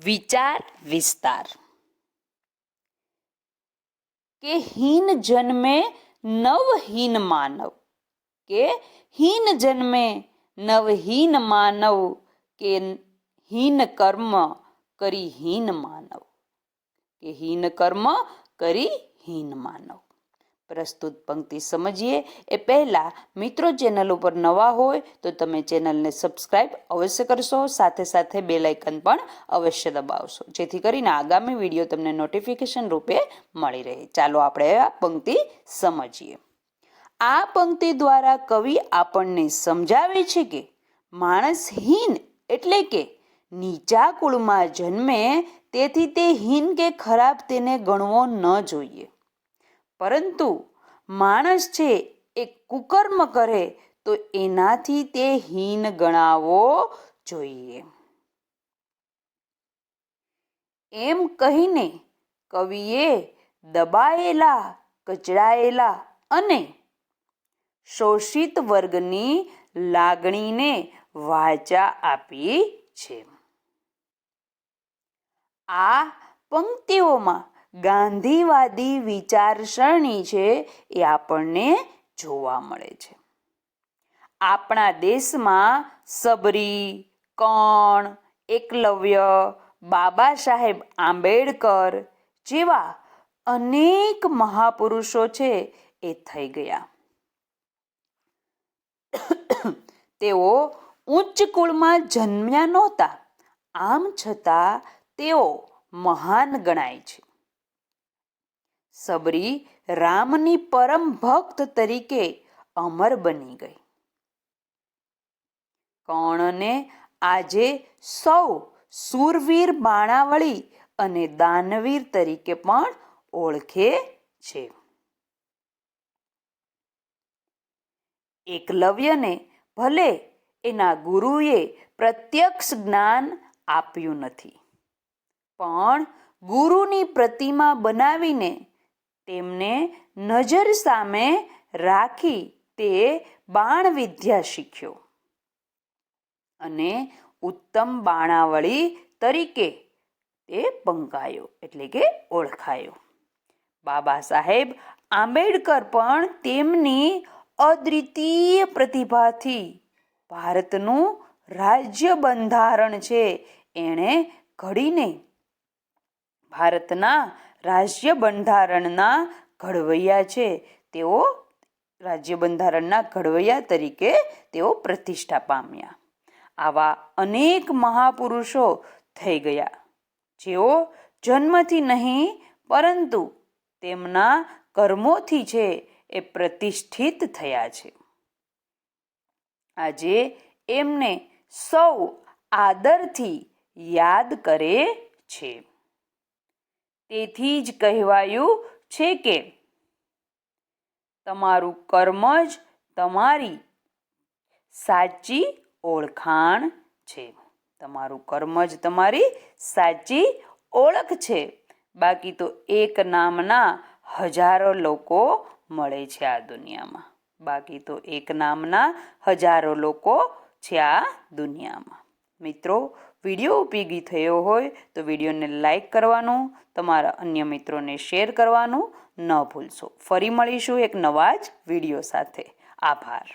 વિચાર વિસ્તાર કે હીન જન્મે નવહીન માનવ કે હીન જન્મે નવહીન માનવ કે હીન કર્મ કરી હીન માનવ કે હીન કર્મ કરી હીન માનવ પ્રસ્તુત પંક્તિ સમજીએ એ પહેલાં મિત્રો ચેનલ ઉપર નવા હોય તો તમે ચેનલને સબસ્ક્રાઇબ અવશ્ય કરશો, સાથે સાથે બે લાઇકન પણ અવશ્ય દબાવશો, જેથી કરીને આગામી વીડિયો તમને નોટિફિકેશન રૂપે મળી રહે. ચાલો આપણે આ પંક્તિ સમજીએ. આ પંક્તિ દ્વારા કવિ આપણને સમજાવે છે કે માણસ હીન એટલે કે નીચા કુળમાં જન્મે તેથી તે હીન કે ખરાબ તેને ગણવો ન જોઈએ. પરંતુ માણસ છે, એ કુકર્મ કરે, તો એનાથી તે હીન ગણાવો જોઈએ. એમ કહીને કવિએ દબાયેલા, કચડાયેલા અને શોષિત વર્ગની લાગણીને વાચા આપી છે. આ પંક્તિઓમાં ગાંધીવાદી વિચારસરણી છે એ આપણને જોવા મળે છે. આપણા દેશમાં સબરી, કણ, એકલવ્ય, બાબા સાહેબ આંબેડકર જેવા અનેક મહાપુરુષો છે એ થઈ ગયા. તેઓ ઉચ્ચ કુળમાં જન્મ્યા નહોતા. આમ છતાં તેઓ મહાન ગણાય છે. સબરી રામની પરમ ભક્ત તરીકે અમર બની ગઈ. કર્ણને આજે સૌ સુરવીર બાણાવળી અને દાનવીર તરીકે પણ ઓળખે છે. એકલવ્યને ભલે એના ગુરુએ પ્રત્યક્ષ જ્ઞાન આપ્યું નથી, પણ ગુરુની પ્રતિમા બનાવીને તેમને નજર સામે રાખી તે બાણ વિદ્યા શીખ્યો. અને ઉત્તમ બાણાવળી તરીકે તે પંકાયો એટલે કે ઓળખાયો. બાબા સાહેબ આંબેડકર પણ તેમની અદ્વિતીય પ્રતિભાથી ભારતનું રાજ્ય બંધારણ છે, એણે ઘડીને ભારતના રાજ્ય બંધારણના ઘડવૈયા છે. તેઓ રાજ્ય બંધારણના ઘડવૈયા તરીકે તેઓ પ્રતિષ્ઠા પામ્યા. આવા અનેક મહાપુરુષો થઈ ગયા. જેઓ જન્મથી નહીં, પરંતુ તેમના કર્મોથી છે એ પ્રતિષ્ઠિત થયા છે. આજે એમને સૌ આદરથી યાદ કરે છે. તેથી જ કહેવાયું છે કે તમારું કર્મ જ તમારી સાચી ઓળખાણ છે. તમારું કર્મ જ તમારી સાચી ઓળખ છે. બાકી તો એક નામના હજારો લોકો મળે છે આ દુનિયામાં. બાકી તો એક નામના હજારો લોકો છે આ દુનિયામાં. મિત્રો વીડિયો ઉપયોગી થયો હોય તો વિડીયોને લાઈક કરવાનું, તમારા અન્ય મિત્રોને શેર કરવાનું ન ભૂલશો. ફરી મળીશું એક નવા જ વીડિયો સાથે. આભાર.